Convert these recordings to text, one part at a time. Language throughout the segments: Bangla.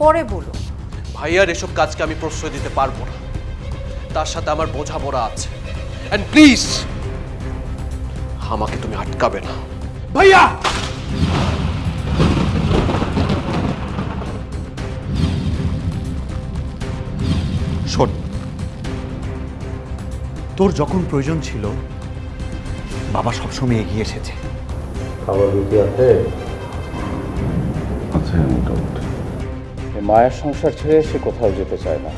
পরে বলো ভাইয়ার এসব কাজকে আমি প্রশ্রয় দিতে পারব না। তার সাথে আমার বোঝাপড়া আছে। অ্যান্ড প্লিজ আমাকে তুমি আটকাবে না। ভাইয়া! শোন তোর যখন প্রয়োজন ছিল বাবা সবসময় এগিয়ে এসেছে। খাবার রুটি আছে? মায়ের সংসার ছেড়ে সে কোথাও যেতে চায় না।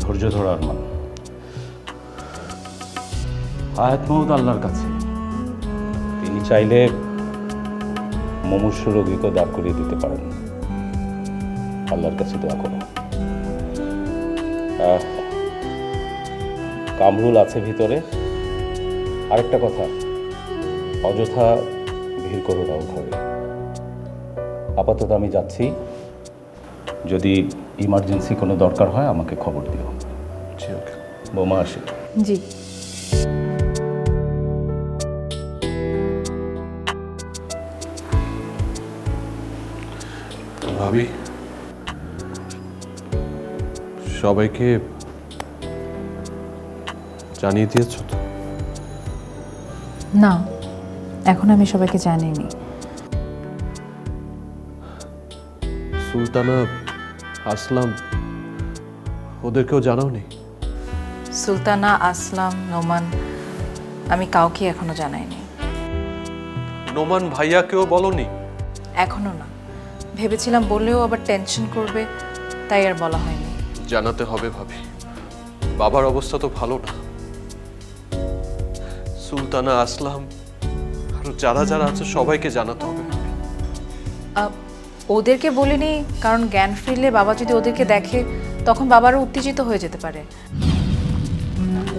ধৈর্য ধরার মান হায়াত মহম্মদ আল্লাহর কাছে। তিনি চাইলে মুমূর্ষ রোগীকে দাঁড় করিয়ে দিতে পারেন। আল্লাহর কাছে দোয়া করো। কামরুল আছে ভিতরে। আরেকটা কথা। অযথা ভিড় করো না ঘরে আপাতত আমি যাচ্ছি। যদি ইমার্জেন্সি কোনো দরকার হয় আমাকে খবর দিও। বোমা আসে। জি। ভাবি সবাইকে জানিয়ে দিয়েছ তো? না এখন আমি সবাইকে জানিনি সুলতানা আসলাম। ওদেরকেও জানাওনি? সুলতানা আসলাম নোমান আমি কাউকে এখনও জানাইনি। নোমান ভাইয়াকেও বলনি? এখনও না। ভেবেছিলাম বললেও আবার টেনশন করবে তাই আর বলা হয়নি। জানাতে হবে ভাবি। বাবার অবস্থা তো ভালো না। সুলতানা আসলাম। আর যারা যারা আছে, সবাইকে জানাতে হবে। ওদেরকে বলিনি, কারণ জ্ঞান ফিরলে বাবা যদি ওদেরকে দেখে, তখন বাবারও উত্তেজিত হয়ে যেতে পারে।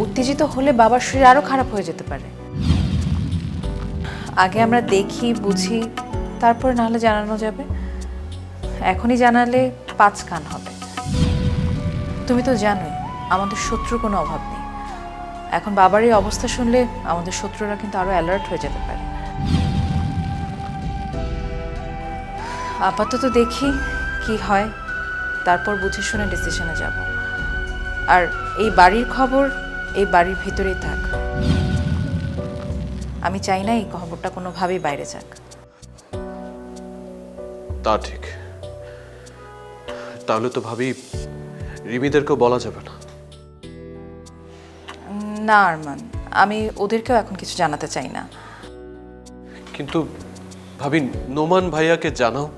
উত্তেজিত হলে বাবার শরীর আরও খারাপ হয়ে যেতে পারে। আগে আমরা দেখি, বুঝি, তারপর নাহলে জানানো যাবে। এখনই জানালে পাঁচ কান হবে। তুমি তো জানোই, আমাদের শত্রুর কোনো অভাব নেই। এখন বাবার এই অবস্থা শুনলে আমাদের শত্রুরা কিন্তু আরও অ্যালার্ট হয়ে যেতে পারে। আপাতত দেখি কি হয়, তারপর বুঝে শুনে ডিসিশনে যাব। আর এই বাড়ির খবর এই বাড়ির ভিতরেই থাক। আমি চাই না এই খবরটা কোনোভাবেই বাইরে যাক। তা ঠিক। তাহলে তো ভাবি, রিমিদেরকেও বলা যাবে না। না আরমান আমি ওদেরকেও এখন কিছু জানাতে চাই না। কিন্তু ভাবি নোমান ভাইয়াকে জানাও।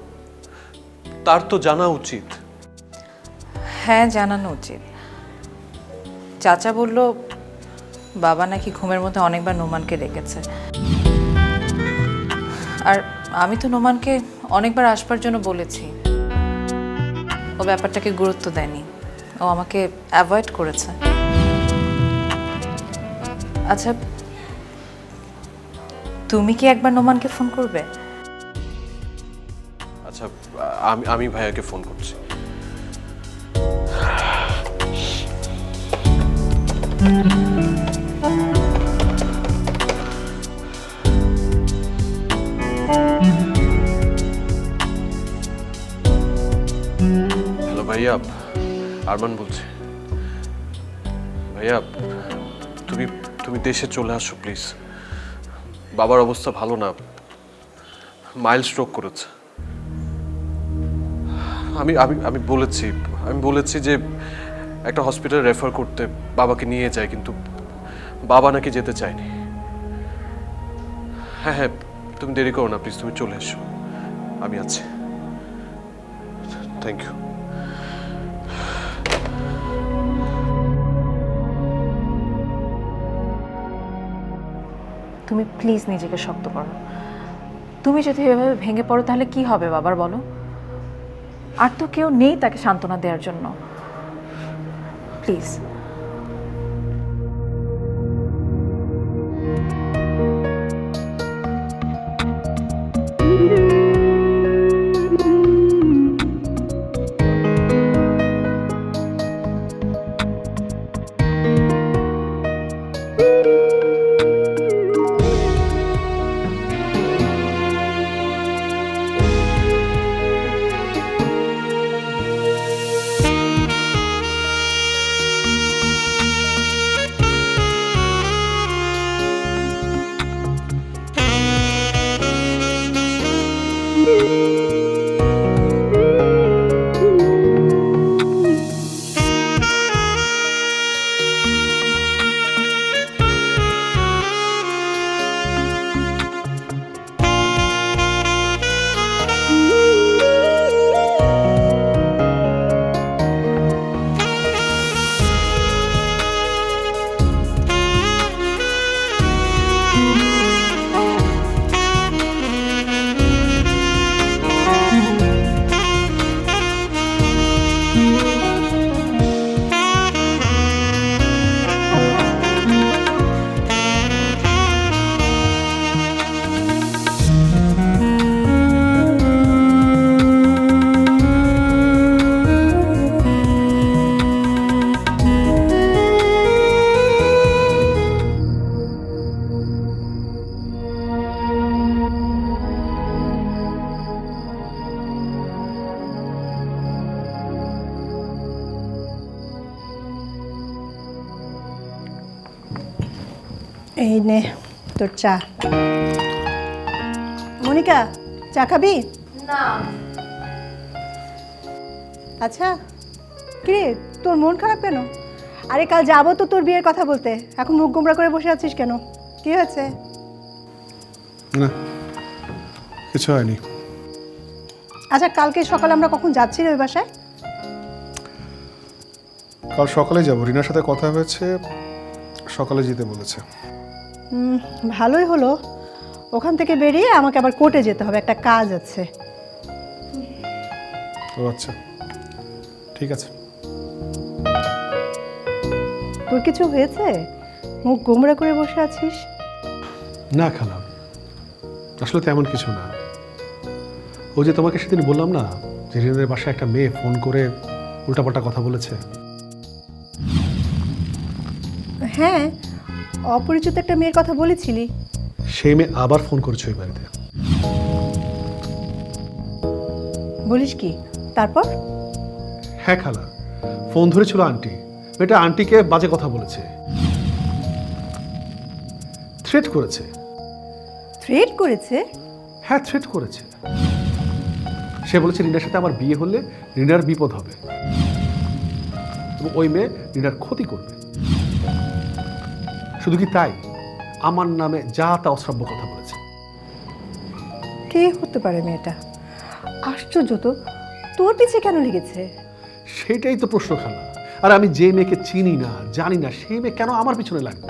তার তো জানা উচিত। হ্যাঁ জানানো উচিত। চাচা বলল বাবা নাকি ঘুমের মধ্যে অনেকবার নোমানকে ডেকেছে। আর আমি তো নোমানকে অনেকবার আসবার জন্য বলেছি। ও ব্যাপারটাকে গুরুত্ব দেয়নি। ও আমাকে অ্যাভয়েড করেছে। আচ্ছা তুমি কি একবার নোমানকে ফোন করবে? আচ্ছা আমি আমি ভাইয়াকে ফোন করছি। হ্যালো ভাইয়া, আরমান বলছি। ভাইয়া তুমি দেশে চলে আসো, প্লিজ। বাবার অবস্থা ভালো না। মাইল স্ট্রোক করেছে। আমি আমি আমি বলেছি আমি বলেছি যে একটা হসপিটাল রেফার করতে বাবাকে নিয়ে যায়, কিন্তু বাবা নাকি যেতে চায়নি। হ্যাঁ হ্যাঁ তুমি দেরি করো না, প্লিজ, তুমি চলে এসো। আমি আছি। Thank you. তুমি প্লিজ নিজেকে শক্ত করো। তুমি যদি এভাবে ভেঙে পড়ো, তাহলে কি হবে বাবার বলো? আর তো কেউ নেই তাকে সান্ত্বনা দেওয়ার জন্য। প্লিজ এই নে তোর চা। মনিকা চা খাবি? না। আচ্ছা কিরে তোর মন খারাপ কেন? আরে কাল যাব তো তোর বিয়ের কথা বলতে। এখন মুখ গোমরা করে বসে আছিস কেন? কি হয়েছে? না কিছু হয়নি। আচ্ছা কালকে সকালে আমরা কখন যাচ্ছি রে ওই বাসায়? কাল সকালে যাব। রিনার সাথে কথা হয়েছে সকালে যেতে বলেছে। ভালোই হলো। ওখান থেকে বেরিয়ে আমাকে আবার কোর্টে যেতে হবে একটা কাজ আছে। ও আচ্ছা ঠিক আছে। তোর কিছু হয়েছে? মুখ গোমরা করে বসে আছিস? না খালাম আসলে তেমন কিছু না। ও যে তোমাকে সেদিন বললাম না যে বাসায় একটা মেয়ে ফোন করে উল্টাপাল্টা কথা বলেছে। হ্যাঁ অপরিচিত একটা মেয়ের কথা বলেছিলি? সেই মেয়ে আবার ফোন করেছে ওই বাড়িতে। বলিস কি? তারপর? হ্যাঁ খালা ফোন ধরেছিল আন্টি। মেয়েটা আন্টিকে বাজে কথা বলেছে। থ্রেট করেছে। থ্রেট করেছে? হ্যাঁ থ্রেট করেছে। সে বলেছে রিনার সাথে আমার বিয়ে হলে রিনার বিপদ হবে। এবং ওই মেয়ে রিনার ক্ষতি করবে। শুধু কি তাই? আমার নামে যা তা অশ্রাব্য কথা বলেছে। কে হতে পারে মেয়েটা? আশ্চর্য তো তোর পিছে কেন লেগেছে? সেটাই তো প্রশ্ন খালা আর আমি যে মেয়েকে চিনি না জানি না সেই মেয়ে কেন আমার পিছনে লাগবে?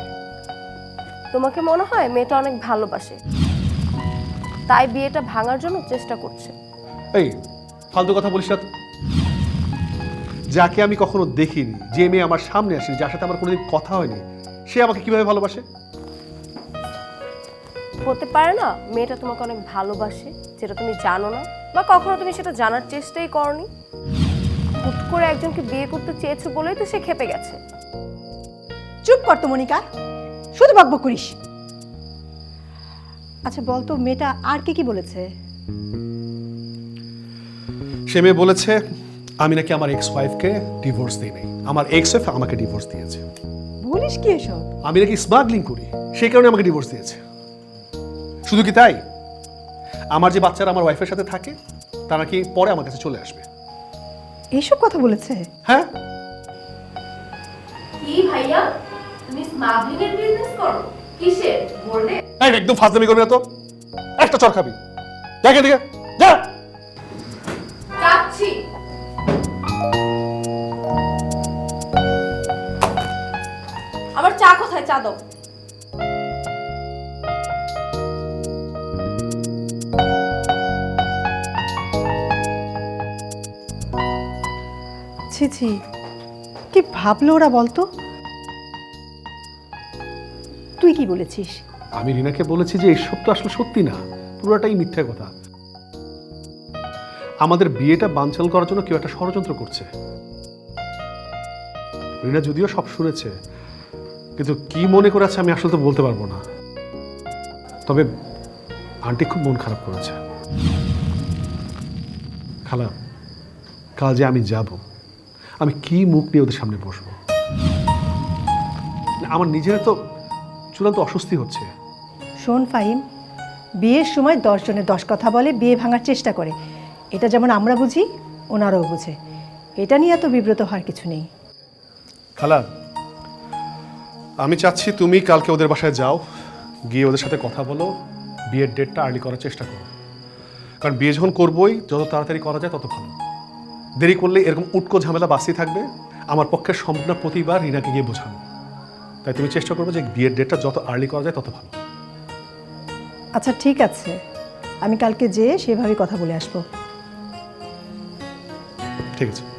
তোমাকে মনে হয় মেয়েটা অনেক ভালোবাসে? তাই বিয়েটা ভাঙার জন্য চেষ্টা করছে। এই ফালতু কথা বলিস না যাকে আমি কখনো দেখিনি যে মেয়ে আমার সামনে আসেনি যার সাথে আমার কোনোদিন কথা হয়নি সে আমাকে কীভাবে ভালোবাসে? হতে পারে না মেয়েটা তোমাকে অনেক ভালোবাসে যেটা তুমি জানো না বা কখনো তুমি সেটা জানার চেষ্টাই করনি। হুট করে একজনকে বিয়ে করতে চেয়েছো বলেই তো সে খেপে গেছে। চুপ কর তো মনিকা। শুধু বকবক করিস। আচ্ছা বল তো মেয়েটা আর কি কি বলেছে? সে মেয়ে বলেছে আমি নাকি আমার এক্স ওয়াইফকে ডিভোর্স দিই নাই আমার এক্স ওয়াইফ আমাকে ডিভোর্স দিয়েছে। বলিস কি এসব? আমি নাকি স্মাগলিং করি। সেই কারণে আমাকে ডিভোর্স দিয়েছে। শুধু কি তাই? আমার যে বাচ্চারা আমার ওয়াইফের সাথে থাকে তারা কি পরে আমার কাছে চলে আসবে? এইসব কথা বলেছে? হ্যাঁ। কি ভাইয়া? তুমি স্মাগলিং এর বিজনেস করো? কিসের? গোল্ডে একদম ফাজলামি করবি না তো? একটা চর খাবি। দেখে দিকে যা। যাচ্ছি। চা কোথায় চা দাও ছি ছি। কি ভাবলো ওরা বলতো? তুই কি বলেছিস? আমি রিনাকে বলেছি যে এইসব তো আসলে সত্যি না পুরোটাই মিথ্যা কথা। আমাদের বিয়েটা বানচাল করার জন্য কেউ একটা ষড়যন্ত্র করছে। রিনা যদিও সব শুনেছে কিন্তু কি মনে করেছে আমি আসলে তো বলতে পারব না। তবে আন্টি খুব মন খারাপ করেছে। খালা কাল যে আমি যাব আমি কি মুখ নিয়ে ওদের সামনে বসবো? আমার নিজের তো চূড়ান্ত অস্বস্তি হচ্ছে। শোন ফাহিম বিয়ের সময় দশ জনে দশ কথা বলে বিয়ে ভাঙার চেষ্টা করে। এটা যেমন আমরা বুঝি ওনারাও বুঝে। এটা নিয়ে এত বিব্রত হওয়ার কিছু নেই। খালা আমি চাচ্ছি তুমি কালকে ওদের বাসায় যাও গিয়ে ওদের সাথে কথা বলো বিয়ের ডেটটা আর্লি করার চেষ্টা করো। কারণ বিয়ে যখন করবোই যত তাড়াতাড়ি করা যায় তত ভালো। দেরি করলে এরকম উটকো ঝামেলা বাঁচিয়ে থাকবে আমার পক্ষে সম্পূর্ণ প্রতিবার রিনাকে গিয়ে বোঝানো। তাই তুমি চেষ্টা করবে যে বিয়ের ডেটটা যত আর্লি করা যায় তত ভালো। আচ্ছা ঠিক আছে। আমি কালকে যেয়ে সেভাবে কথা বলে আসব। ঠিক আছে।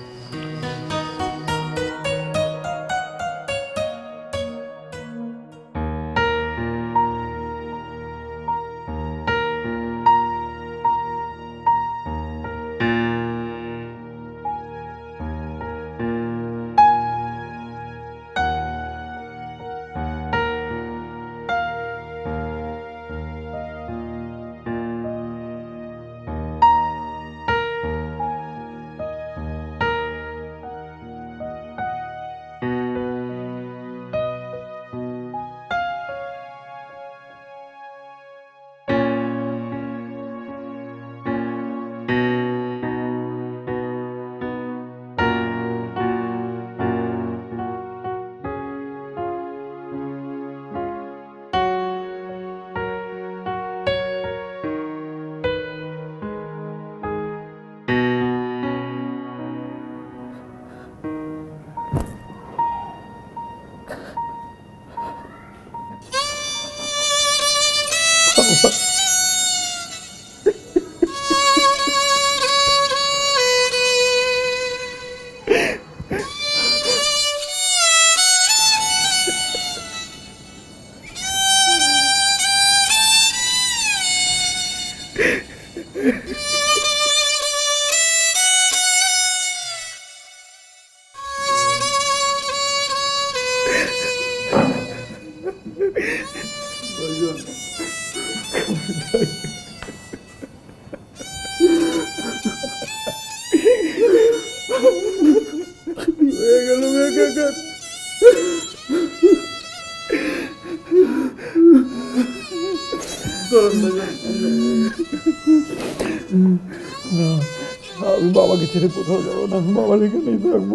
আমি বাবাকে ছেড়ে কোথাও যাব না আমি বাবার এখানেই থাকব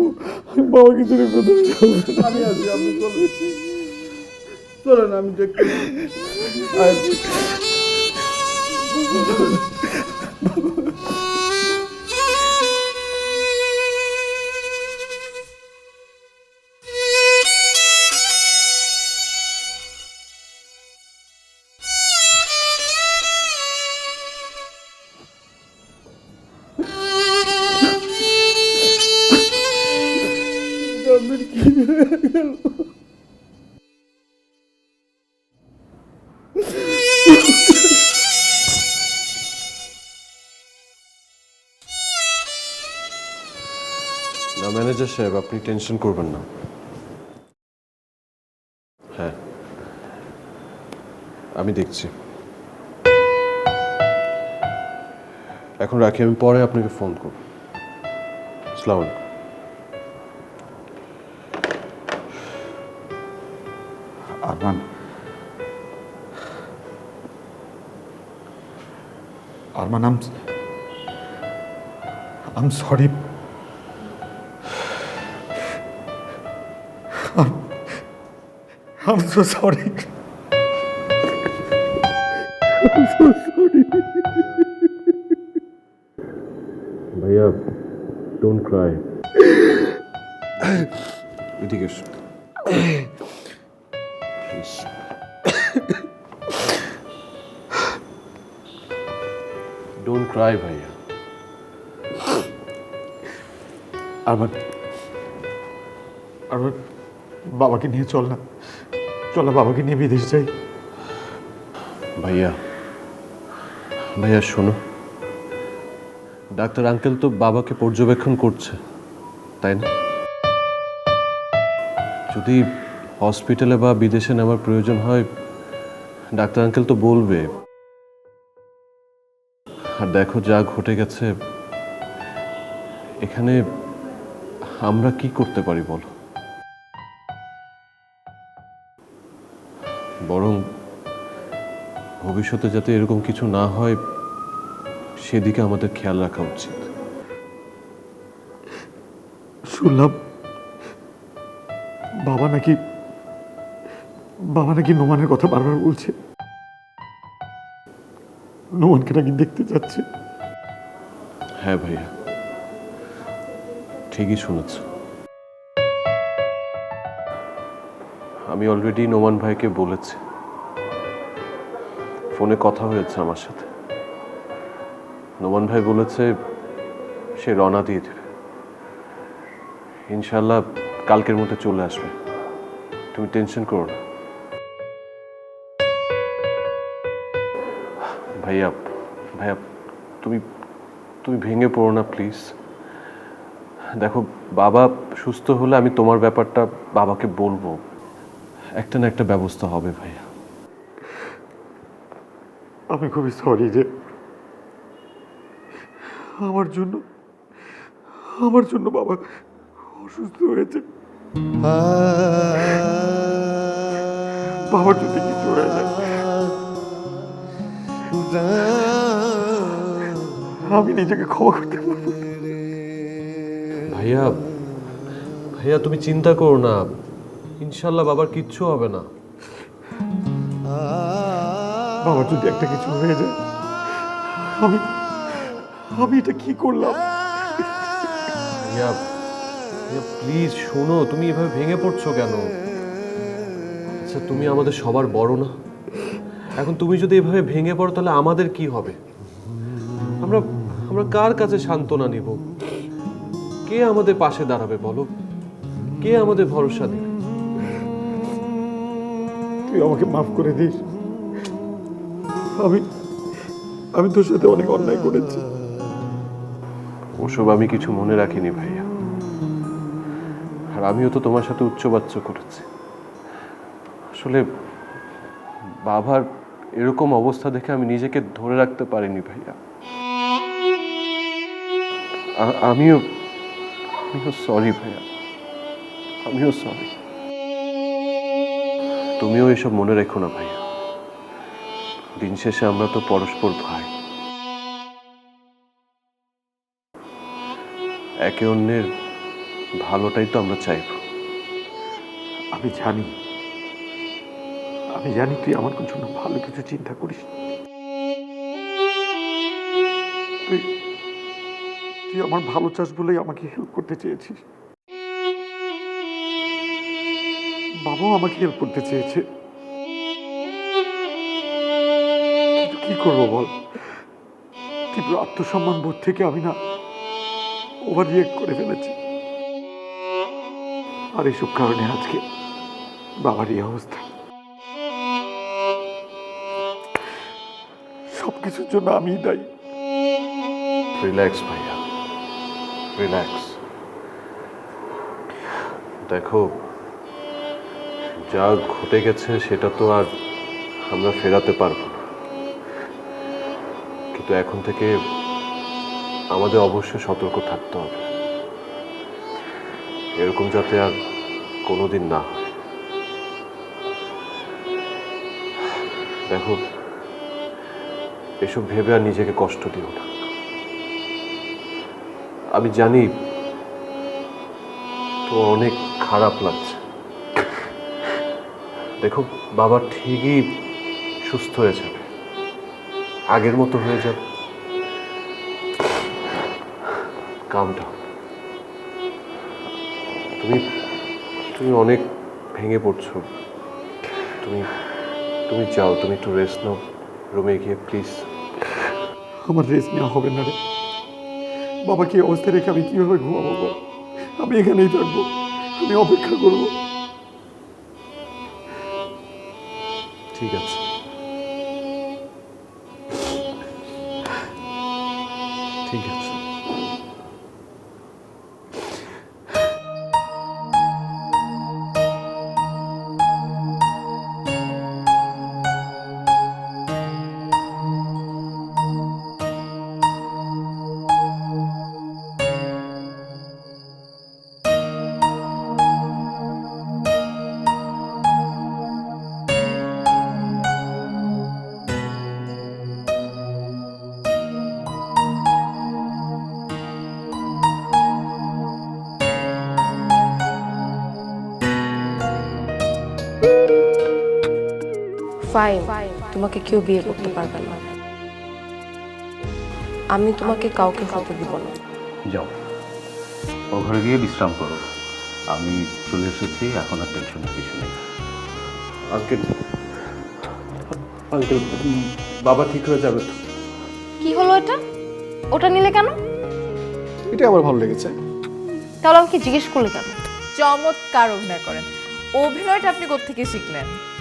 আমি বাবাকে ছেড়ে কোথাও যাব আমি আছি আপনি চলেন চলেন আমি দেখতে ম্যানেজার সাহেব, আপনি টেনশন করবেন না। হ্যাঁ। আমি দেখছি। এখন রাখি, আমি পরে আপনাকে ফোন করব। আসসালামু আলাইকুম। Arman. Arman um um sorry um so sorry ভাইয়া ডোন্ট ক্রাই এদিকে এসো Please. ডোন্ট ক্রাই ভাইয়া আরমান আরমান বাবাকে নিয়ে চল না। চল বাবাকে নিয়ে বিদেশ যাই। ভাইয়া ভাইয়া, শোনো। ডাক্তার আঙ্কেল তো বাবাকে পর্যবেক্ষণ করছে, তাই না? যদি হসপিটালে বা বিদেশে নেওয়ার প্রয়োজন হয়, ডাক্তার আঙ্কেল তো বলবে। আর দেখো যা ঘটে গেছে, এখানে আমরা কি করতে পারি বলো? বরং ভবিষ্যতে যাতে এরকম কিছু না হয় সেদিকে আমাদের খেয়াল রাখা উচিত। শুনলাম বাবা নাকি বাবা নাকি নোমানের কথা বারবার বলছে। নোমানকে নাকি দেখতে যাচ্ছে। হ্যাঁ ভাইয়া ঠিকই শুনেছ। আমি অলরেডি নোমান ভাইকে বলেছি। ফোনে কথা হয়েছে আমার সাথে। নোমান ভাই বলেছে, সে রওনা দিয়ে দেবে। ইনশাল্লাহ কালকের মধ্যে চলে আসবে। তুমি টেনশন করো না। ভাইয়া ভাইয়া, তুমি তুমি ভেঙে পড়ো না, প্লিজ। দেখো, বাবা সুস্থ হলে আমি তোমার ব্যাপারটা বাবাকে বলব। একটা না একটা ব্যবস্থা হবে ভাইয়া। আমি খুবই সরি যে আমার জন্য আমার জন্য বাবা অসুস্থ হয়েছে। বাবার যদি কিছু হয়ে যায় আমি নিজেকে ক্ষমা করতে পারব। ভাইয়া ভাইয়া তুমি চিন্তা করো না। ইনশাল্লাহ বাবার কিচ্ছু হবে না। বাবা যদি একটা কিছু হয়ে যায় আমি আমি এটা কি করলাম? প্লিজ শোনো তুমি এভাবে ভেঙে পড়ছো কেন? আচ্ছা তুমি আমাদের সবার বড় না? এখন তুমি যদি এভাবে ভেঙে পড়ো তাহলে আমাদের কি হবে? আমরা আমরা কার কাছে সান্ত্বনা নিব? কে আমাদের পাশে দাঁড়াবে বলো? কে আমাদের ভরসা দেবে? তুই আমাকে মাফ করে দিস। আমি আমি তোর সাথে অনেক অন্যায় করেছি। ওসব আমি কিছু মনে রাখিনি ভাইয়া। আর আমিও তো তোমার সাথে উচ্চবাচ্য করেছি। আসলে বাবার এরকম অবস্থা দেখে আমি নিজেকে ধরে রাখতে পারিনি ভাইয়া। আমিও আমিও সরি ভাইয়া। আমিও সরি তুমিও এসব মনে রেখো না ভাইয়া। দিন শেষে আমরা তো পরস্পর ভাই। একে অন্যের ভালোটাই তো আমরা চাইব। আমি জানি। আমি জানি তুই আমার জন্য ভালো কিছু চিন্তা করিস তুই তুই আমার ভালো চাস বলেই আমাকে হেল্প করতে চেয়েছিস। বাবাও আমাকে হেল্প করতে চেয়েছে। কি করব বল? তীব্র আত্মসম্মান বোধ থেকে আমি না ওভার রিয়েক্ট করে ফেলেছি। আর এইসব কারণে আজকে বাবার এই অবস্থা। সবকিছুর জন্য আমিই দায়ী। রিল্যাক্স ভাইয়া। রিল্যাক্স দেখো যা ঘটে গেছে, সেটা তো আর আমরা ফেরাতে পারব না। কিন্তু এখন থেকে আমাদের অবশ্যই সতর্ক থাকতে হবে। এরকম যাতে আর কোনোদিন না দেখো, এসব ভেবে আর নিজেকে কষ্ট দিও না। আমি জানি তো অনেক খারাপ লাগছে। দেখো, বাবা ঠিকই সুস্থ হয়ে যাবে। আগের মতো হয়ে যাবে। কামটা তুমি তুমি অনেক ভেঙে পড়ছো। তুমি তুমি যাও, তুমি একটু রেস্ট নাও। রুমে গিয়ে প্লিজ আমার রেস্ট নেওয়া হবে না রে। বাবাকে এই অবস্থায় রেখে আমি কীভাবে ঘুমাবো আমি এখানেই থাকব। আমি অপেক্ষা করব। ঠিক আছে। ফাইন তোমাকে কেউ বিয়ে করতে পারবে না। আমি তোমাকে কাউকে হতে দিব না। যাও। ও ঘরে গিয়ে বিশ্রাম করো। আমি চলে এসেছি এখন আর টেনশনের কিছু নেই। আঙ্কেল আঙ্কেল বাবা ঠিক হয়ে যাবে তো? কি হলো এটা? ওটা নিলে কেন? এটা আমার ভালো লেগেছে। তাহলে আমাকে জিজ্ঞেস করলে কেন? চমৎকার অভিনয় করেন। অভিনয়টা আপনি কোত্থেকে শিখলেন?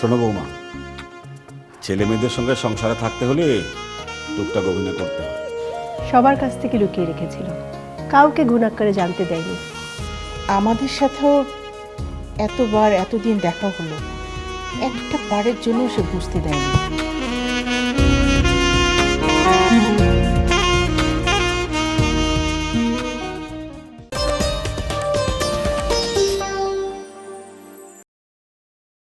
শোনো বৌমা ছেলে মেয়েদের সঙ্গে সংসারে থাকতে হলে টুকটাক অভিনয় করতে হয়। সবার কাছ থেকে লুকিয়ে রেখেছিল। কাউকে গুণাক্কারে জানতে দেয়নি। আমাদের সাথেও এতবার এতদিন দেখা হলো। একটা পারের জন্য সে বুঝতে দেয়নি।